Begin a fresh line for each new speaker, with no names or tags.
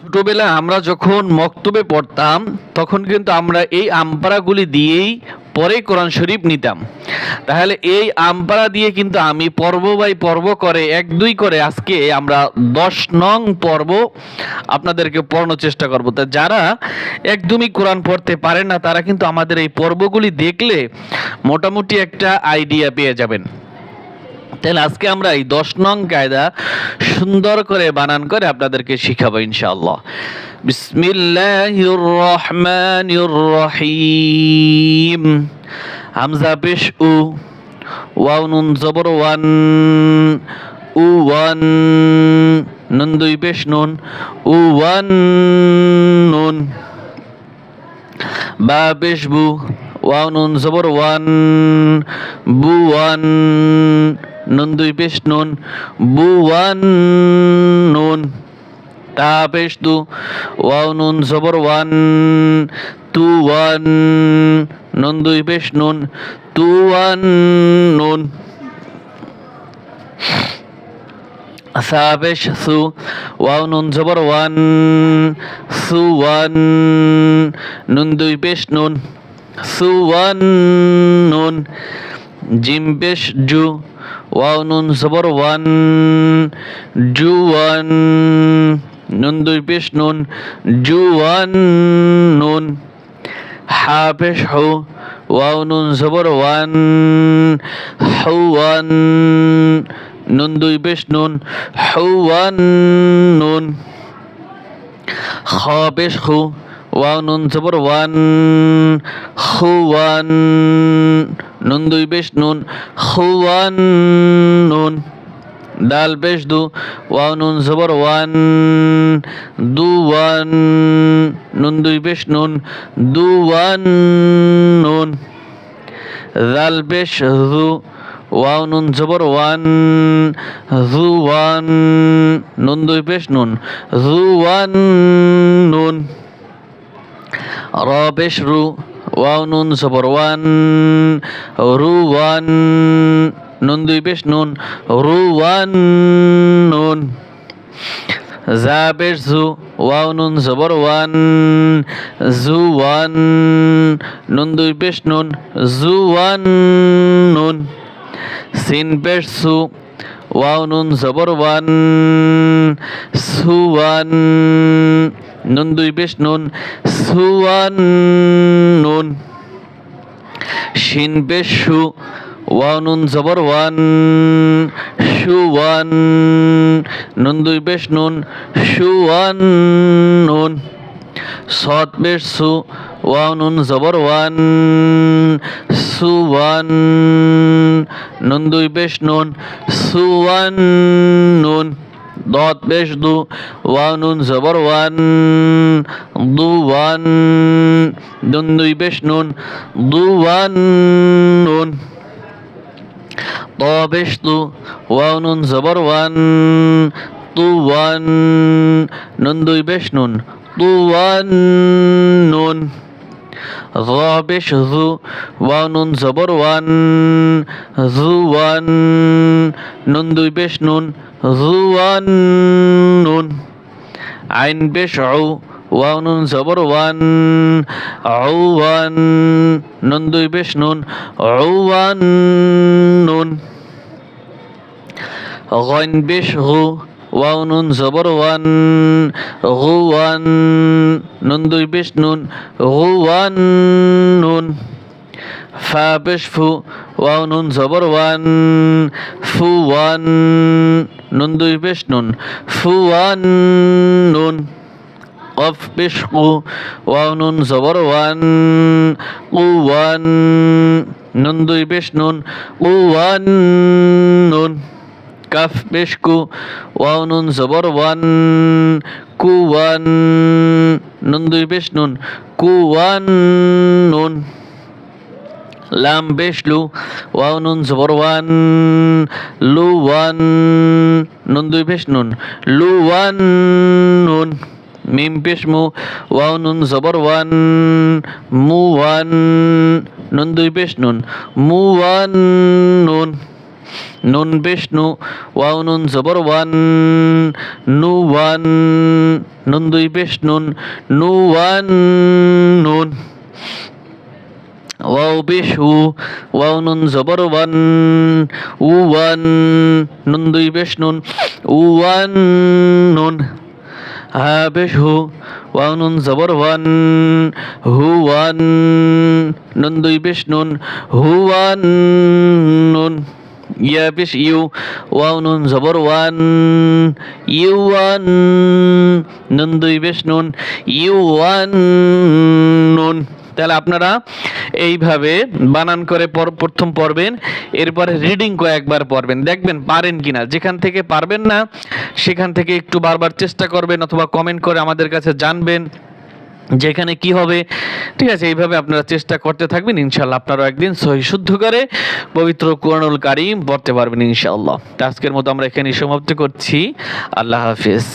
ছোটবেলায় আমরা যখন মক্তবে পড়তাম, তখন কিন্তু আমরা এই আমপারাগুলি দিয়েই পরে কোরআন শরীফ নিতাম। তাহলে এই আমপারা দিয়ে কিন্তু আমি পর্ব বাই পর্ব করে, এক দুই করে আজকে আমরা দশ নং পর্ব আপনাদেরকে পড়ানোর চেষ্টা করব। তা যারা একদমই কোরআন পড়তে পারেন না, তারা কিন্তু আমাদের এই পর্বগুলি দেখলে মোটামুটি একটা আইডিয়া পেয়ে যাবেন। তাহলে আজকে আমরা এই দশ নং কায়দা সুন্দর করে বানান করে আপনাদেরকে শিখাবো ইনশাআল্লাহ। বিসমিল্লাহির রহমানির রহিম হামজা পেশ উ, ওয়াও নুন জবর ওয়ান, উ ওয়ান, নুন দুই পেশ নুন, উ ওয়ান নুন। বা পেশ বু ওয়াও, নুন, জবর, ওয়ান, বু, ওয়ান, নুন, দুই পেশ নুন, বু, ওয়ান, নুন, তা পেশ দু, ওয়াও, নুন, জবর, ওয়ান, তু, ওয়ান, নুন, দুই পেশ নুন, তু, ওয়ান, নুন সাবেশ সু, ওয়াও, নুন, জবর, ওয়ান, সু, ওয়ান, নুন, দুই পেশ নুন সু ওয়ান নুন জিম পেশ জু ওয়াও নুন জবর ওয়ান জু ওয়ান নুন দুই পেশ নুন জু ওয়ান নুন হা পেশ হু ওয়াও নুন জবর ওয়ান হু ওয়ান নুন দুই পেশ নুন হু ওয়ান নুন খ পেশ খু ওয়াও, নুন, জবর, ওয়ান খু ওয়ান, নুন, দুই পেশ নুন খু ওয়ান, নুন দাল পেশ দু, ওয়াও, নুন, জবর, ওয়ান, দু, ওয়ান, নুন, দুই পেশ নুন, দু, ওয়ান, নুন জাল পেশ জু ওয়াও, নুন, জবর, ওয়ান জু ওয়ান, নুন, দুই পেশ নুন জু ওয়ান র পেশ রু ওয়াও নুন, জবর ওয়ান, রু ওয়ান, নুন দুই পেশ নুন, রু ওয়ান, নুন। জা পেশ জু, ওয়াও নুন, জবর ওয়ান, জু ওয়ান, নুন দুই পেশ নুন, জু ওয়ান, নুন। সিন পেশ সু ওয়াও নুন, জবর ওয়ান, সু ওয়ান নুন দুই পেশ নুন সু ওয়ান নুন। শিন পেশ সু ওয়াও নুন জবর ওয়ান শু ওয়ান নুন দুই পেশ নুন শু ওয়ান নুন। সৎ পেশ সু ওয়াও নুন জবর ওয়ান সু ওয়ান নুন দুই পেশ নুন সু ওয়ান নুন দত পেশ দু, ওয়াও নুন জবর ওয়ান, দু ওয়ান, নুন দুই পেশ নুন, দু ওয়ান নুন। ত পেশ দু, ওয়াও নুন জবর ওয়ান তু ওয়ান, নুন দুই পেশ নুন তু ওয়ান নুন। র পেশ জু ওয়াও নুন জবর ওয়ান জু ওয়ান নুন দুই পেশ নুন জু ওয়ান নুন۔ আইন পেশ উ ওয়াও নুন জবর ওয়ান উ ওয়ান, নুন দুই পেশ নুন উ ওয়ান নুন। গইন পেশ গু ওয়াও নুন জবর ওয়ান ওয়ান নুন দুই পেশ নুন ওয়ান নুন। ফা পেশ ফু ওয়াও নুন জবর ওয়ান ফু ওয়ান নুন দুই পেশ নুন ফু ওয়ান নুন। ওয়াও নুন জবর ওয়ান কু ওয়ান নুন দুই পেশ নুন কু ওয়ান নুন। কাফ পেশ কু ওয়াও নুন জবর ওয়ান, কু ওয়ান, নুন দুই পেশ নুন, কু ওয়ান নুন, লাম পেশ লু, ওয়াও নুন জবর ওয়ান, লু ওয়ান, নুন দুই পেশ নুন, লু ওয়ান নুন, মিম পেশ মু, ওয়াও নুন জবর ওয়ান, মু ওয়ান, নুন দুই পেশ নুন, মু ওয়ান নুন। নুন বিষ্ণু, ওয়াও নুন জবর ওয়ান নু ওয়ান, নুন দুই পেশ নুন নু ওয়ান, নুন। ওয়াও বেশ উ ওয়াও নুন জবর ওয়ান উ ওয়ান, নুন দুই বেশ উ ওয়ান, নুন। হা বেশ হু ওয়াও নুন জবর ওয়ান হু ওয়ান, নুন দুই বেশ হু ওয়ান, নুন। ইয়া বেশ ইউ, ওয়াও নুন, জবর ওয়ান, ইউ ওয়ান, নুন দুই বেশ নুন, ইউ ওয়ান, নুন। তাহলে আপনারা এইভাবে বানান করে পর, প্রথম পড়বেন, এরপরে রিডিং কয়েকবার পড়বেন। দেখবেন পারেন কিনা। যেখান থেকে পারবেন না, সেখান থেকে একটু বারবার চেষ্টা করবেন অথবা কমেন্ট করে আমাদের কাছে জানবেন। যেখানে কি হবে? ঠিক আছে, এইভাবে আপনারা চেষ্টা করতে থাকবেন ইনশাল্লাহ আপনারাও একদিন সহি শুদ্ধ করে পবিত্র কোরআনুল কারিম পড়তে পারবেন, ইনশাআল্লাহ। আজকের মতো আমরা এখানে সমাপ্ত করছি। আল্লাহ হাফিজ।